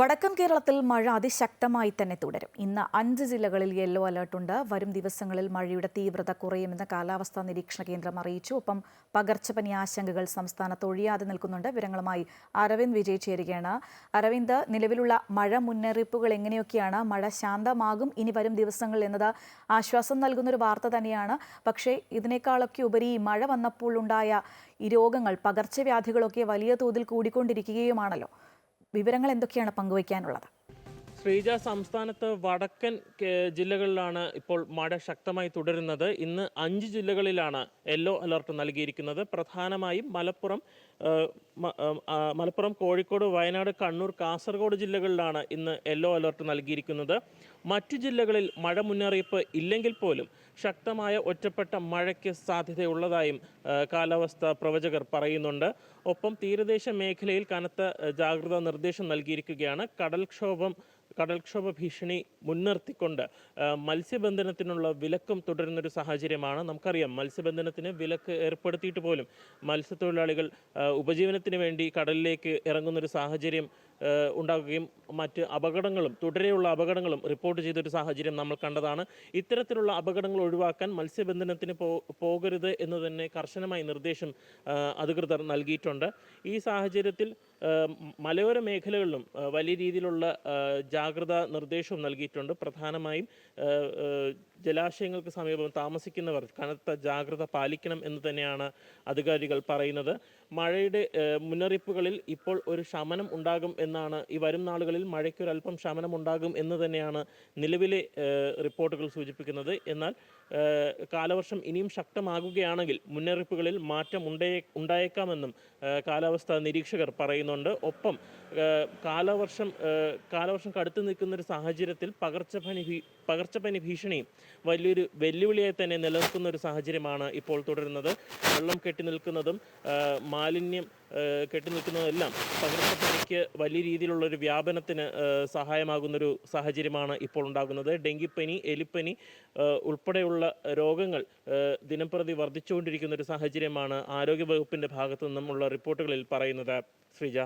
വടക്കൻ കേരളത്തിൽ മഴ അതിശക്തമായി തന്നെ തുടരും. ഇന്ന് അഞ്ച് ജില്ലകളിൽ യെല്ലോ അലേർട്ടുണ്ട് വരും ദിവസങ്ങളിൽ മഴയുടെ തീവ്രത കുറയുമെന്ന് കാലാവസ്ഥാ നിരീക്ഷണ കേന്ദ്രം അറിയിച്ചു. ഒപ്പം പകർച്ചപ്പനി ആശങ്കകൾ സംസ്ഥാനത്ത് ഒഴിയാതെ നിൽക്കുന്നുണ്ട്. വിവരങ്ങളുമായി അരവിന്ദ് വിജയ് ചേരുകയാണ്. അരവിന്ദ് നിലവിലുള്ള മഴ മുന്നറിയിപ്പുകൾ എങ്ങനെയൊക്കെയാണ്? മഴ ശാന്തമാകും ഇനി വരും ദിവസങ്ങൾ എന്നത് ആശ്വാസം നൽകുന്നൊരു വാർത്ത തന്നെയാണ്. പക്ഷേ ഇതിനേക്കാളൊക്കെ ഉപരി മഴ വന്നപ്പോൾ ഉണ്ടായ ഈ രോഗങ്ങൾ പകർച്ചവ്യാധികളൊക്കെ വലിയ തോതിൽ കൂടിക്കൊണ്ടിരിക്കുകയുമാണല്ലോ. വിവരങ്ങൾ എന്തൊക്കെയാണ് പങ്കുവയ്ക്കാനുള്ളത്? ശ്രീജ സംസ്ഥാനത്ത് വടക്കൻ ജില്ലകളിലാണ് ഇപ്പോൾ മഴ ശക്തമായി തുടരുന്നത്. ഇന്ന് അഞ്ച് ജില്ലകളിലാണ് യെല്ലോ അലർട്ട് നൽകിയിരിക്കുന്നത്. പ്രധാനമായും മലപ്പുറം മലപ്പുറം കോഴിക്കോട് വയനാട് കണ്ണൂർ കാസർഗോഡ് ജില്ലകളിലാണ് ഇന്ന് യെല്ലോ അലർട്ട് നൽകിയിരിക്കുന്നത്. മറ്റു ജില്ലകളിൽ മഴ മുന്നറിയിപ്പ് ഇല്ലെങ്കിൽ പോലും ശക്തമായ ഒറ്റപ്പെട്ട മഴയ്ക്ക് സാധ്യതയുള്ളതായും കാലാവസ്ഥാ പ്രവചകർ പറയുന്നുണ്ട്. ഒപ്പം തീരദേശ മേഖലയിൽ കനത്ത ജാഗ്രതാ നിർദ്ദേശം നൽകിയിരിക്കുകയാണ്. കടൽക്ഷോഭം കടൽക്ഷോഭ ഭീഷണി മുൻനിർത്തിക്കൊണ്ട് മത്സ്യബന്ധനത്തിനുള്ള വിലക്കും തുടരുന്നൊരു സാഹചര്യമാണ് നമുക്കറിയാം. മത്സ്യബന്ധനത്തിന് വിലക്ക് ഏർപ്പെടുത്തിയിട്ട് പോലും മത്സ്യത്തൊഴിലാളികൾ ഉപജീവനത്തിന് വേണ്ടി കടലിലേക്ക് ഇറങ്ങുന്നൊരു സാഹചര്യം ഉണ്ടാകുകയും മറ്റ് അപകടങ്ങളും തുടരെയുള്ള അപകടങ്ങളും റിപ്പോർട്ട് ചെയ്തൊരു സാഹചര്യം നമ്മൾ കണ്ടതാണ്. ഇത്തരത്തിലുള്ള അപകടങ്ങൾ ഒഴിവാക്കാൻ മത്സ്യബന്ധനത്തിന് പോകരുത് എന്ന് തന്നെ കർശനമായി നിർദ്ദേശം അധികൃതർ നൽകിയിട്ടുണ്ട്. ഈ സാഹചര്യത്തിൽ മലയോര മേഖലകളിലും വലിയ രീതിയിലുള്ള ജാഗ്രതാ നിർദ്ദേശവും നൽകിയിട്ടുണ്ട്. പ്രധാനമായും ജലാശയങ്ങൾക്ക് സമീപം താമസിക്കുന്നവർ കനത്ത ജാഗ്രത പാലിക്കണം എന്ന് തന്നെയാണ് അധികാരികൾ പറയുന്നത്. മഴയുടെ മുന്നറിയിപ്പുകളിൽ ഇപ്പോൾ ഒരു ശമനം ഉണ്ടാകും എന്നാണ് ഈ വരും നാളുകളിൽ മഴയ്ക്കൊരൽപ്പം ശമനം ഉണ്ടാകും എന്ന് തന്നെയാണ് നിലവിലെ റിപ്പോർട്ടുകൾ സൂചിപ്പിക്കുന്നത്. എന്നാൽ കാലവർഷം ഇനിയും ശക്തമാകുകയാണെങ്കിൽ മുന്നറിയിപ്പുകളിൽ മാറ്റം ഉണ്ടേ ഉണ്ടായേക്കാമെന്നും കാലാവസ്ഥാ നിരീക്ഷകർ പറയുന്നുണ്ട്. ഒപ്പം കാലവർഷം കാലവർഷം കടുത്തു നിൽക്കുന്ന ഒരു സാഹചര്യത്തിൽ പകർച്ചപ്പനി പകർച്ചപ്പനി ഭീഷണിയും വലിയൊരു വെല്ലുവിളിയായി തന്നെ നിലനിൽക്കുന്ന ഒരു സാഹചര്യമാണ് ഇപ്പോൾ തുടരുന്നത്. വെള്ളം കെട്ടി നിൽക്കുന്നതും മാലിന്യം കെട്ടി നിൽക്കുന്നതെല്ലാം പകർച്ചപ്പനിക്ക് വലിയ രീതിയിലുള്ള ഒരു വ്യാപനത്തിന് സഹായമാകുന്നൊരു സാഹചര്യമാണ് ഇപ്പോൾ ഉണ്ടാകുന്നത്. ഡെങ്കിപ്പനി എലിപ്പനി ഉൾപ്പെടെയുള്ള രോഗങ്ങൾ ദിനംപ്രതി വർദ്ധിച്ചുകൊണ്ടിരിക്കുന്ന ഒരു സാഹചര്യമാണ് ആരോഗ്യവകുപ്പിന്റെ ഭാഗത്തു നിന്നുമുള്ള റിപ്പോർട്ടുകളിൽ പറയുന്നത്. ശ്രീജ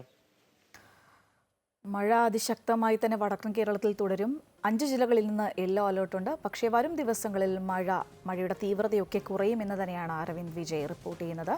മഴ അതിശക്തമായി തന്നെ വടക്കൻ കേരളത്തിൽ തുടരും. അഞ്ച് ജില്ലകളിൽ നിന്ന് യെല്ലോ അലേർട്ടുണ്ട് പക്ഷേ വരും ദിവസങ്ങളിൽ മഴ മഴയുടെ തീവ്രതയൊക്കെ കുറയുമെന്ന് തന്നെയാണ് അരവിന്ദ് വിജയ് റിപ്പോർട്ട് ചെയ്യുന്നത്.